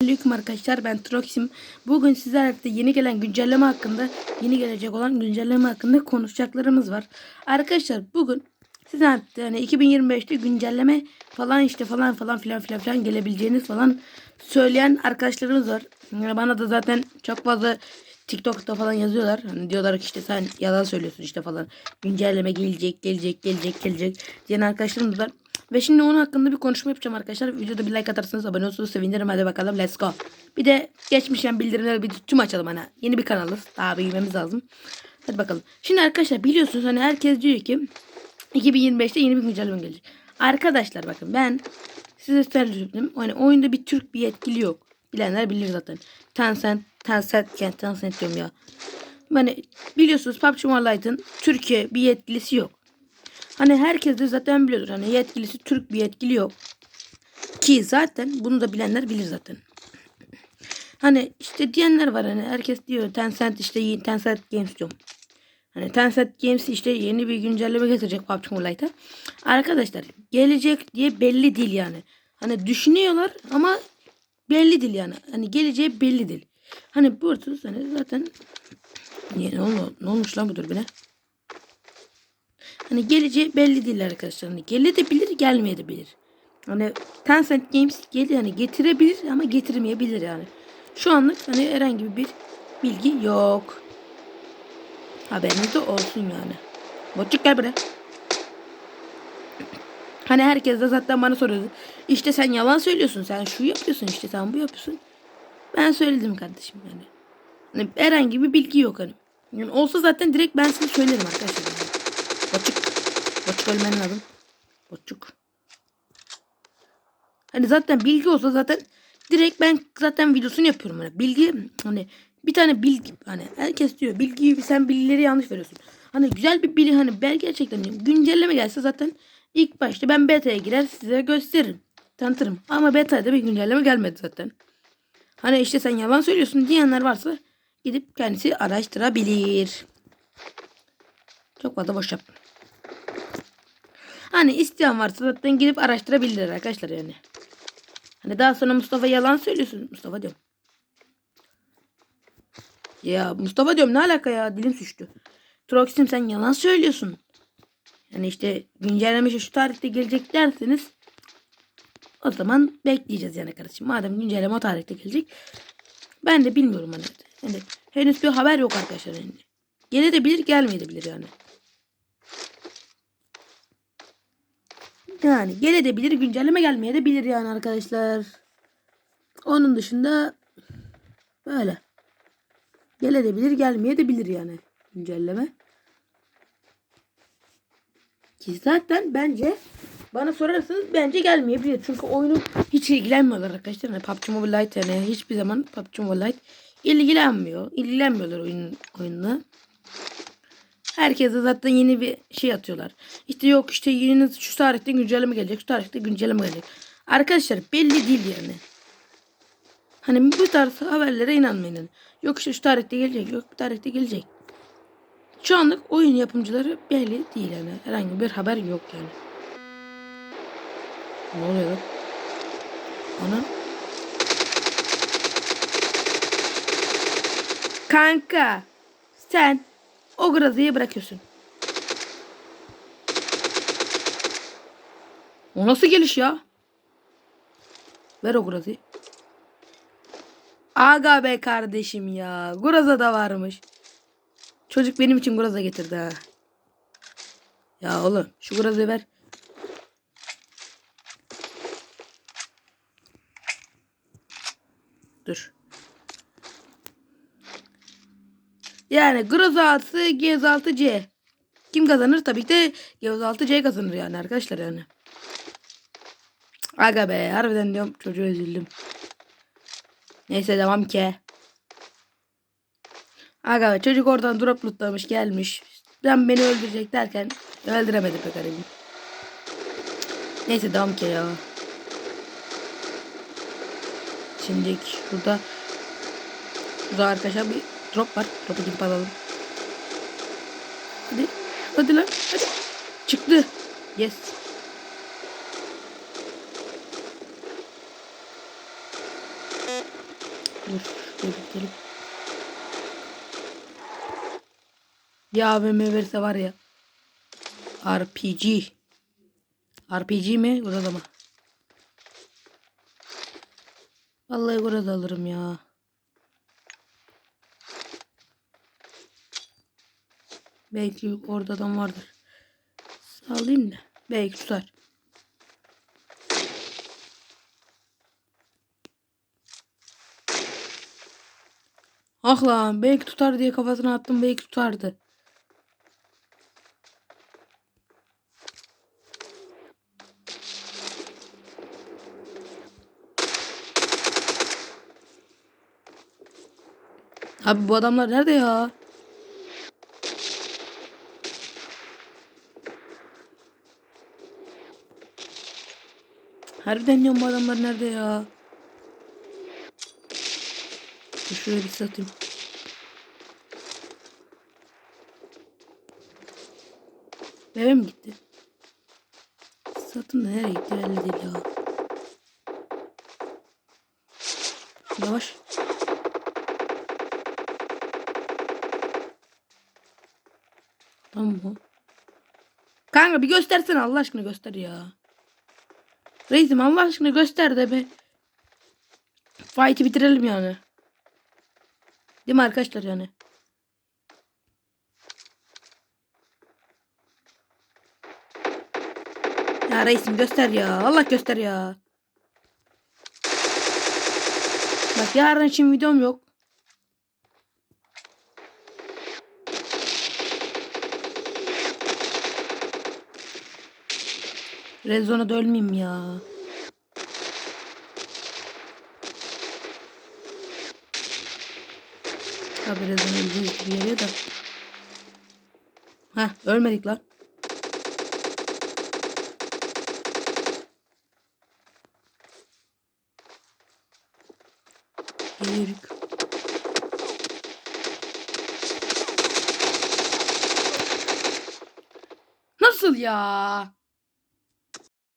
Selamünaleyküm arkadaşlar ben Troxim. Bugün sizlerle yeni gelen güncelleme hakkında, yeni gelecek olan güncelleme hakkında konuşacaklarımız var. Arkadaşlar bugün sizlerle yani 2025'te güncelleme falan işte falan falan filan filan filan gelebileceğiniz falan söyleyen arkadaşlarımız var. Yani bana da zaten çok fazla TikTok'ta falan yazıyorlar. Hani diyorlar ki işte sen yalan söylüyorsun işte falan. Güncelleme gelecek, gelecek, gelecek, gelecek diyen arkadaşlarımız var. Ve şimdi onun hakkında bir konuşma yapacağım arkadaşlar. Videoda bir like atarsanız abone olursanız sevinirim. Hadi bakalım let's go. Bir de geçmişten bildirimleri bir tüm açalım hani. Yeni bir kanalız. Daha büyümemiz lazım. Hadi bakalım. Şimdi arkadaşlar biliyorsunuz hani herkes diyor ki 2025'te yeni bir güncelleme gelecek. Arkadaşlar bakın ben size söyledim. Hani oyunda bir Türk bir yetkili yok. Bilenler bilir zaten. Tencent, Tencent, Tencent diyorum ya. Hani biliyorsunuz PUBG Mobile Lite'ın Türkiye bir yetkilisi yok. Hani herkes de zaten biliyordur. Hani yetkilisi Türk bir yetkili yok. Ki zaten bunu da bilenler bilir zaten. Hani işte diyenler var hani herkes diyor Tencent işte Tencent Games diyorum. Hani Tencent Games işte yeni bir güncelleme getirecek PUBG Mobile'a. Arkadaşlar gelecek diye belli değil yani. Hani düşünüyorlar ama belli değil yani. Hani geleceği belli değil. Hani burada hani zaten Niye, ne, oldu, ne olmuş lan bu dürbüne? Hani geleceği belli değil arkadaşlar. Hani gelebilir gelmeyebilir. Hani Tencent Games gel yani getirebilir ama getirmeyebilir yani. Şu anlık hani herhangi bir bilgi yok. Haberiniz de olsun yani. Botçuk gel buraya. Hani herkes de zaten bana soruyordu. İşte sen yalan söylüyorsun. Sen şu yapıyorsun işte sen bu yapıyorsun. Ben söyledim kardeşim yani. Hani herhangi bir bilgi yok hani. Yani olsa zaten direkt ben size söylerim arkadaşlar. Botçuk. Botçuk ölmen lazım. Botçuk. Hani zaten bilgi olsa zaten direkt ben zaten videosunu yapıyorum. Hani bilgi hani bir tane bilgi hani herkes diyor bilgiyi sen bilgileri yanlış veriyorsun. Hani güzel bir bilgi hani ben gerçekten güncelleme gelse zaten ilk başta ben beta'ya girer size gösteririm. Tanıtırım. Ama beta'da bir güncelleme gelmedi zaten. Hani işte sen yalan söylüyorsun diyenler varsa gidip kendisi araştırabilir. Çok fazla boş yaptım. Hani isteyen varsa zaten gidip araştırabilirler arkadaşlar yani. Hani daha sonra Mustafa yalan söylüyorsun. Mustafa diyorum. Ya Mustafa diyorum ne alaka ya dilim suçtu. Troxim sen yalan söylüyorsun. Yani işte güncelleme işte şu tarihte gelecek derseniz o zaman bekleyeceğiz yani kardeşim. Madem güncelleme o tarihte gelecek. Ben de bilmiyorum hani. Yani henüz bir haber yok arkadaşlar yani. Gelebilir gelmeyebilir yani. Yani gelebilir güncelleme gelmeyebilir yani arkadaşlar. Onun dışında böyle. Gelebilir gelmeyebilir yani güncelleme. Ki zaten bence bana sorarsanız bence gelmeyebilir. Çünkü oyunu hiç ilgilenmiyorlar arkadaşlar. Yani PUBG Mobile Lite yani hiçbir zaman PUBG Mobile Lite ilgilenmiyor. İlgilenmiyorlar oyun, oyunla. Herkese zaten yeni bir şey atıyorlar. İşte yok işte yeni şu tarihte güncelleme gelecek. Şu tarihte güncelleme gelecek. Arkadaşlar belli değil yani. Hani bu tarz haberlere inanmayın. Yok işte şu tarihte gelecek. Yok bu tarihte gelecek. Şu anlık oyun yapımcıları belli değil yani. Herhangi bir haber yok yani. Ne oluyor? Ana. Kanka. Sen o grazıyı bırakıyorsun. O nasıl geliş ya? Ver o grazıyı. Aga be kardeşim ya. Graza da varmış. Çocuk benim için graza getirdi ha. Ya oğlum şu grazayı ver. Dur. Yani Groza artı Gez 6C. Kim kazanır? Tabii ki de Gez 6C kazanır yani arkadaşlar yani. Aga be harbiden diyorum çocuğa üzüldüm. Neyse devam ki. Aga be çocuk oradan drop lootlamış gelmiş. Ben beni öldürecek derken öldüremedi pek garibim. Neyse devam ki ya. Şimdi burada burada arkadaşlar bir drop var. Drop'u gidip alalım. Hadi. Hadi lan. Hadi. Çıktı. Yes. Dur şuraya gidelim. Ya AVM verirse var ya. RPG. RPG mi? Burada mı? Vallahi burada alırım ya. Belki orada adam vardır. Sağlayayım da. Belki tutar. Ah lan belki tutar diye kafasına attım belki tutardı. Abi bu adamlar nerede ya? Harbiden diyorum bu adamlar nerede ya? Dur şuraya bir satayım. Eve mi gitti? Satın da nereye gitti belli değil ya. Yavaş. Tamam mı? Kanka bir göstersene Allah aşkına göster ya. Reisim Allah aşkına göster de bir fight'i bitirelim yani. Değil mi arkadaşlar yani? Ya reisim göster ya. Allah göster ya. Bak yarın için videom yok. Rezona da ölmeyeyim ya. Abi rezona öleceğiz gibi geliyor da. Heh ölmedik lan. Geliyoruz. Nasıl ya?